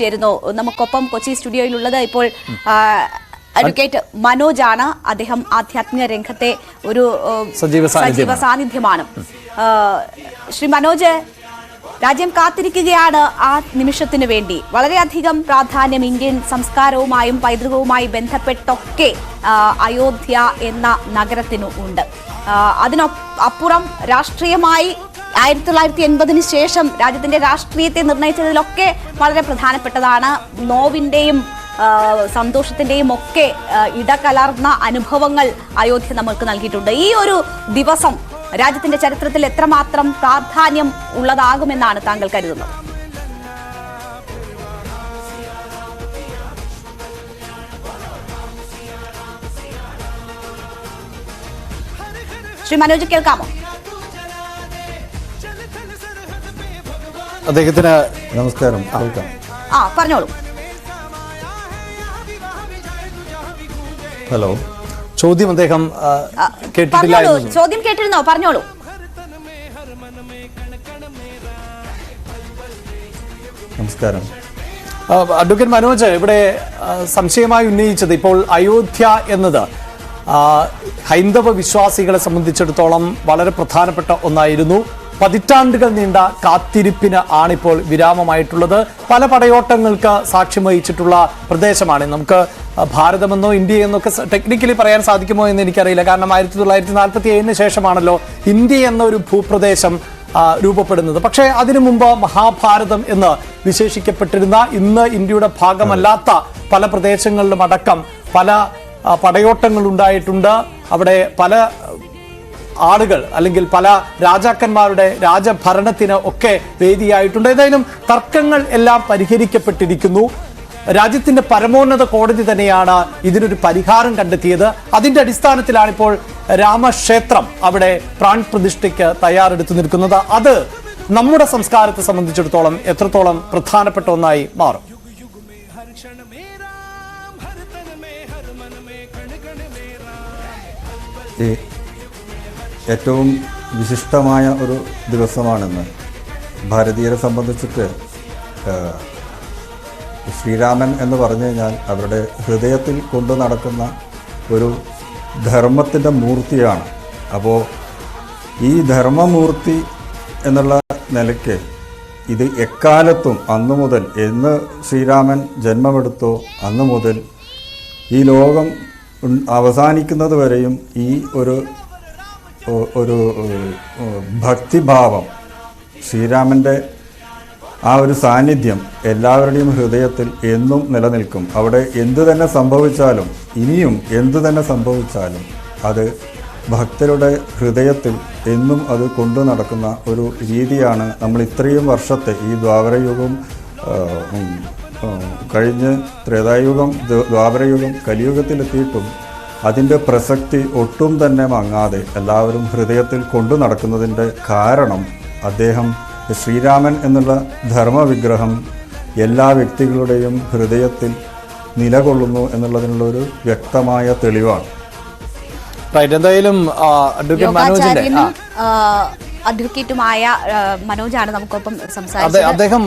ചേരുന്നു. നമുക്കൊപ്പം കൊച്ചി സ്റ്റുഡിയോയിലുള്ളത് ഇപ്പോൾ അഡ്വക്കേറ്റ് മനോജാണ് അദ്ദേഹം ആധ്യാത്മിക രംഗത്തെ ഒരു സജീവ സാന്നിധ്യമാണ്. ശ്രീ മനോജ് രാജ്യം കാത്തിരിക്കുകയാണ് ആ നിമിഷത്തിന് വേണ്ടി. വളരെയധികം പ്രാധാന്യം ഇന്ത്യൻ സംസ്കാരവുമായും പൈതൃകവുമായി ബന്ധപ്പെട്ടൊക്കെ അയോധ്യ എന്ന നഗരത്തിനു ഉണ്ട്. അതിനപ്പുറം അതിനൊ അപ്പുറം രാഷ്ട്രീയമായി ആയിരത്തി തൊള്ളായിരത്തി എൺപതിന് ശേഷം രാജ്യത്തിന്റെ രാഷ്ട്രീയത്തെ നിർണയിച്ചതിലൊക്കെ വളരെ പ്രധാനപ്പെട്ടതാണ്. നോവിന്റെയും സന്തോഷത്തിന്റെയും ഒക്കെ ഇടകലർന്ന അനുഭവങ്ങൾ അയോധ്യ നമ്മൾക്ക് നൽകിയിട്ടുണ്ട്. ഈ ഒരു ദിവസം രാജ്യത്തിന്റെ ചരിത്രത്തിൽ എത്രമാത്രം പ്രാധാന്യം ഉള്ളതാകുമെന്നാണ് താങ്കൾ കരുതുന്നത്? ശ്രീ മനോജ് കേൾക്കാമോ? അദ്ദേഹത്തിന് നമസ്കാരം. ആ. പറഞ്ഞോളൂ. ഹലോ. ചോദ്യം അദ്ദേഹം കേട്ടിട്ടില്ല ചോദ്യം കേട്ടിരുന്നോ? പറഞ്ഞോളൂ. നമസ്കാരം. അഡ്വക്കേറ്റ് മനോജ് ഇവിടെ സംശയമായി ഉന്നയിച്ചത് ഇപ്പോൾ അയോധ്യ എന്നത് ഹൈന്ദവ വിശ്വാസികളെ സംബന്ധിച്ചിടത്തോളം വളരെ പ്രധാനപ്പെട്ട ഒന്നായിരുന്നു. പതിറ്റാണ്ടുകൾ നീണ്ട കാത്തിരിപ്പിന് ആണിപ്പോൾ വിരാമമായിട്ടുള്ളത്. പല പടയോട്ടങ്ങൾക്ക് സാക്ഷ്യം വഹിച്ചിട്ടുള്ള പ്രദേശമാണ്. നമുക്ക് ഭാരതമെന്നോ ഇന്ത്യ എന്നൊക്കെ ടെക്നിക്കലി പറയാൻ സാധിക്കുമോ എന്ന് എനിക്കറിയില്ല. കാരണം ആയിരത്തി തൊള്ളായിരത്തി നാൽപ്പത്തി ഏഴിന് ശേഷമാണല്ലോ ഇന്ത്യ എന്നൊരു ഭൂപ്രദേശം രൂപപ്പെടുന്നത്. പക്ഷേ അതിനു മുമ്പ് മഹാഭാരതം എന്ന് വിശേഷിക്കപ്പെട്ടിരുന്ന ഇന്ന് ഇന്ത്യയുടെ ഭാഗമല്ലാത്ത പല പ്രദേശങ്ങളിലും അടക്കം പല പടയോട്ടങ്ങൾ ഉണ്ടായിട്ടുണ്ട്. അവിടെ പല ആളുകൾ അല്ലെങ്കിൽ പല രാജാക്കന്മാരുടെ രാജഭരണത്തിന് ഒക്കെ വേദിയായിട്ടുണ്ട്. ഏതായാലും തർക്കങ്ങൾ എല്ലാം പരിഹരിക്കപ്പെട്ടിരിക്കുന്നു. രാജ്യത്തിന്റെ പരമോന്നത കോടതി തന്നെയാണ് ഇതിനൊരു പരിഹാരം കണ്ടെത്തിയത്. അതിന്റെ അടിസ്ഥാനത്തിലാണ് ഇപ്പോൾ രാമക്ഷേത്രം അവിടെ പ്രാൺ പ്രതിഷ്ഠയ്ക്ക് തയ്യാറെടുത്ത് നിൽക്കുന്നത്. അത് നമ്മുടെ സംസ്കാരത്തെ സംബന്ധിച്ചിടത്തോളം എത്രത്തോളം പ്രധാനപ്പെട്ട ഒന്നായി മാറും. ഈ ഏറ്റവും വിശിഷ്ടമായ ഒരു ദിവസമാണെന്ന് ഭാരതീയരെ സംബന്ധിച്ചിട്ട് ശ്രീരാമൻ എന്ന് പറഞ്ഞു കഴിഞ്ഞാൽ അവരുടെ ഹൃദയത്തിൽ കൊണ്ടു നടക്കുന്ന ഒരു ധർമ്മത്തിന്റെ മൂർത്തിയാണ്. അപ്പോൾ ഈ ധർമ്മമൂർത്തി എന്നുള്ള നിലയ്ക്ക് ഇത് എക്കാലത്തും അന്നു മുതൽ എന്ന് ശ്രീരാമൻ ജന്മമെടുത്തോ അന്നു മുതൽ ഈ ലോകം അവസാനിക്കുന്നത് വരെയും ഈ ഒരു ഒരു ഭക്തിഭാവം. ശ്രീരാമന്റെ ആ ഒരു സാന്നിധ്യം എല്ലാവരുടെയും ഹൃദയത്തിൽ എന്നും നിലനിൽക്കും. അവിടെ എന്തു തന്നെ സംഭവിച്ചാലും ഇനിയും എന്തു തന്നെ സംഭവിച്ചാലും അത് ഭക്തരുടെ ഹൃദയത്തിൽ എന്നും അത് കൊണ്ടു നടക്കുന്ന ഒരു രീതിയാണ് നമ്മൾ ഇത്രയും വർഷത്തെ ഈ ദ്വാപരയുഗം കഴിഞ്ഞ് ത്രേതായുഗം ദ്വ- ദ്വാപരയുഗം കലിയുഗത്തിലെത്തിയിട്ടും അതിന്റെ പ്രസക്തി ഒട്ടും തന്നെ മങ്ങാതെ എല്ലാവരും ഹൃദയത്തിൽ കൊണ്ടു നടക്കുന്നതിന്റെ കാരണം അദ്ദേഹം ശ്രീരാമൻ എന്നുള്ള ധർമ്മവിഗ്രഹം എല്ലാ വ്യക്തികളുടെയും ഹൃദയത്തിൽ നിലകൊള്ളുന്നു എന്നുള്ളതിനുള്ള ഒരു വ്യക്തമായ തെളിവാണ്. റൈറ്റ് എന്തായാലും അഡ്വക്കേറ്റ് അഡ്വക്കേറ്റുമായ മനോജാണ് നമുക്കൊപ്പം സംസാരിച്ചത്. അദ്ദേഹം